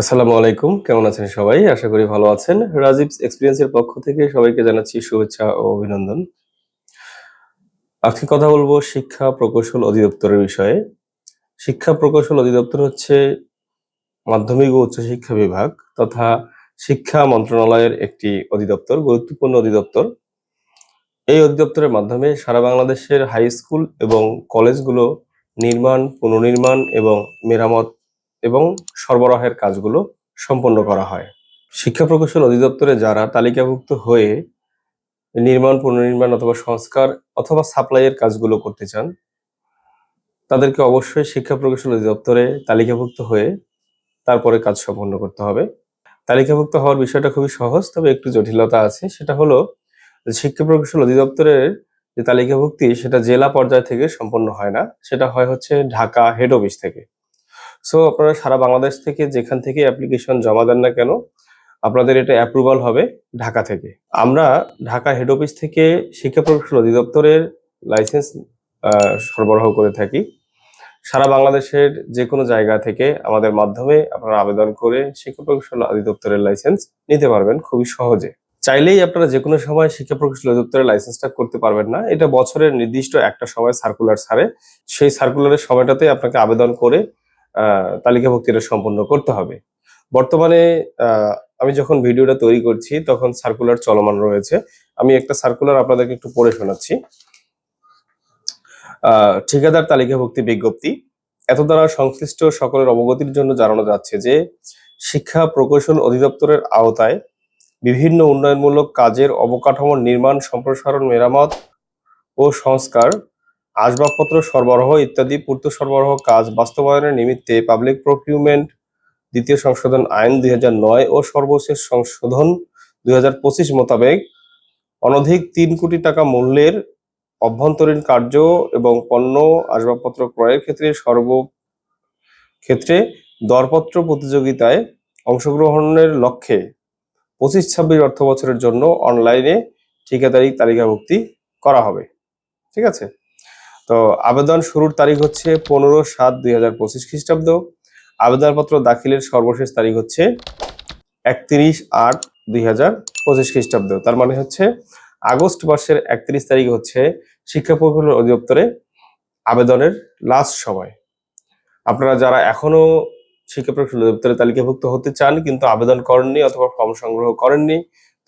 আসসালামু আলাইকুম। কেমন আছেন সবাই? আশা করি ভালো আছেন। রাজীব এক্সপিরিয়েন্সের পক্ষ থেকে সবাইকে জানাচ্ছি শুভেচ্ছা ও অভিনন্দন। আজকে কথা বলব শিক্ষা প্রকৌশল অধিদপ্তরের বিষয়ে। শিক্ষা প্রকৌশল অধিদপ্তর হচ্ছে মাধ্যমিক ও উচ্চশিক্ষা বিভাগ তথা শিক্ষা মন্ত্রণালয়ের একটি অধিদপ্তর, গুরুত্বপূর্ণ অধিদপ্তর। এই অধিদপ্তরের মাধ্যমে সারা বাংলাদেশের হাই স্কুল এবং কলেজগুলো নির্মাণ, পুনর্নির্মাণ এবং মেরামত এবং সরবরাহের কাজগুলো সম্পন্ন করা হয়। শিক্ষা প্রকৌশল অধিদপ্তরে যারা তালিকাভুক্ত হয়ে নির্মাণ, পুনর্নির্মাণ অথবা সংস্কার অথবা সাপ্লাইয়ের কাজগুলো করতে চান, তাদেরকে অবশ্যই শিক্ষা প্রকৌশল অধিদপ্তরে তালিকাভুক্ত হয়ে তারপরে কাজ সম্পন্ন করতে হবে। তালিকাভুক্ত হওয়ার বিষয়টা খুবই সহজ, তবে একটু জটিলতা আছে। সেটা হলো, শিক্ষা প্রকৌশল অধিদপ্তরের যে তালিকাভুক্তি, সেটা জেলা পর্যায় থেকে সম্পন্ন হয় না। সেটা হয় হচ্ছে ঢাকা হেড অফিস থেকে। সো আপনারা সারা বাংলাদেশ থেকে যেখান থেকে অ্যাপ্লিকেশন জমা দেন না কেন, আপনাদের এটা অ্যাপ্রুভাল হবে ঢাকা থেকে। আমরা ঢাকা হেড অফিস থেকে শিক্ষা প্রকৌশল অধিদপ্তরের লাইসেন্স সরবরাহ করে থাকি। সারা বাংলাদেশের যে কোনো জায়গা থেকে আমাদের মাধ্যমে আপনারা আবেদন করে শিক্ষা প্রকৌশল অধিদপ্তরের লাইসেন্স নিতে পারবেন খুবই সহজে। চাইলেই আপনারা যে কোনো সময় শিক্ষা প্রকৌশল অধিদপ্তরের লাইসেন্সটা করতে পারবেন না। এটা বছরের নির্দিষ্ট একটা সময় সার্কুলার ছাড়ে। সেই সার্কুলারের সময়টাতে আপনাকে আবেদন করে তালিকাভুক্তিটা সম্পন্ন করতে হবে। বর্তমানে আমি যখন ভিডিওটা তৈরি করছি, তখন সার্কুলার চলমান রয়েছে। আমি একটা সার্কুলার আপনাদেরকে একটু পড়ে শোনাচ্ছি। ঠিকাদার তালিকাভুক্তি বিজ্ঞপ্তি। এত দ্বারা সংশ্লিষ্ট সকলের অবগতির জন্য জানানো যাচ্ছে যে, শিক্ষা প্রকৌশল অধিদপ্তরের আওতায় বিভিন্ন উন্নয়নমূলক কাজের অবকাঠামো নির্মাণ, সম্প্রসারণ, মেরামত ও সংস্কার আসবাবপত্র সরবরাহ ইত্যাদি পূর্ত সরবরাহ কাজ বাস্তবায়নের নিমিত্তে পাবলিক প্রকিউমেন্ট দ্বিতীয় সংশোধন আইন দুই ও সর্বশেষ সংশোধন দুই হাজার পঁচিশ মোতাবেক অনধিক তিন কোটি টাকা মূল্যের অভ্যন্তরীণ কার্য এবং পণ্য, আসবাবপত্র ক্রয়ের ক্ষেত্রে সর্ব, ক্ষেত্রে দরপত্র প্রতিযোগিতায় অংশগ্রহণের লক্ষ্যে পঁচিশ ছাব্বিশ অর্থ বছরের জন্য অনলাইনে ঠিকাদারি তালিকাভুক্তি করা হবে। ঠিক আছে? তো আবেদন শুরুর তারিখ হচ্ছে পনেরো সাত দুই হাজার পঁচিশ খ্রিস্টাব্দ। আবেদনপত্র দাখিলের সর্বশেষ তারিখ হচ্ছে একত্রিশ আট দুই হাজার পঁচিশ খ্রিস্টাব্দ। তার মানে হচ্ছে আগস্ট মাসের একত্রিশ তারিখ হচ্ছে শিক্ষা প্রকল্প অধিদপ্তরে আবেদনের লাস্ট সময়। আপনারা যারা এখনও শিক্ষা প্রকল্প অধিদপ্তরে তালিকাভুক্ত হতে চান কিন্তু আবেদন করেননি অথবা ফর্ম সংগ্রহ করেননি,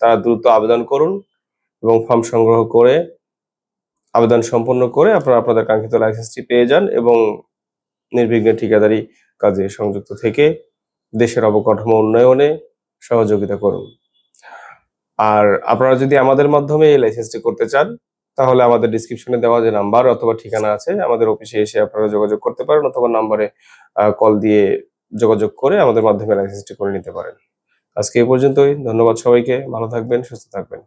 তারা দ্রুত আবেদন করুন এবং ফর্ম সংগ্রহ করে আবেদন সম্পন্ন করে আপনারা আপনাদের কাঙ্ক্ষিত লাইসেন্সটি পেয়ে যান এবং নির্বিঘ্নে ঠিকাদারি কাজে সংযুক্ত থেকে দেশের অবকাঠামো উন্নয়নে সহযোগিতা করুন। আর আপনারা যদি আমাদের মাধ্যমে এই লাইসেন্সটি করতে চান, তাহলে আমাদের ডিসক্রিপশনে দেওয়া যে নাম্বার অথবা ঠিকানা আছে, আমাদের অফিসে এসে আপনারা যোগাযোগ করতে পারেন অথবা নাম্বারে কল দিয়ে যোগাযোগ করে আমাদের মাধ্যমে লাইসেন্সটি করে নিতে পারেন। আজকে এই পর্যন্তই, ধন্যবাদ সবাইকে, ভালো থাকবেন, সুস্থ থাকবেন।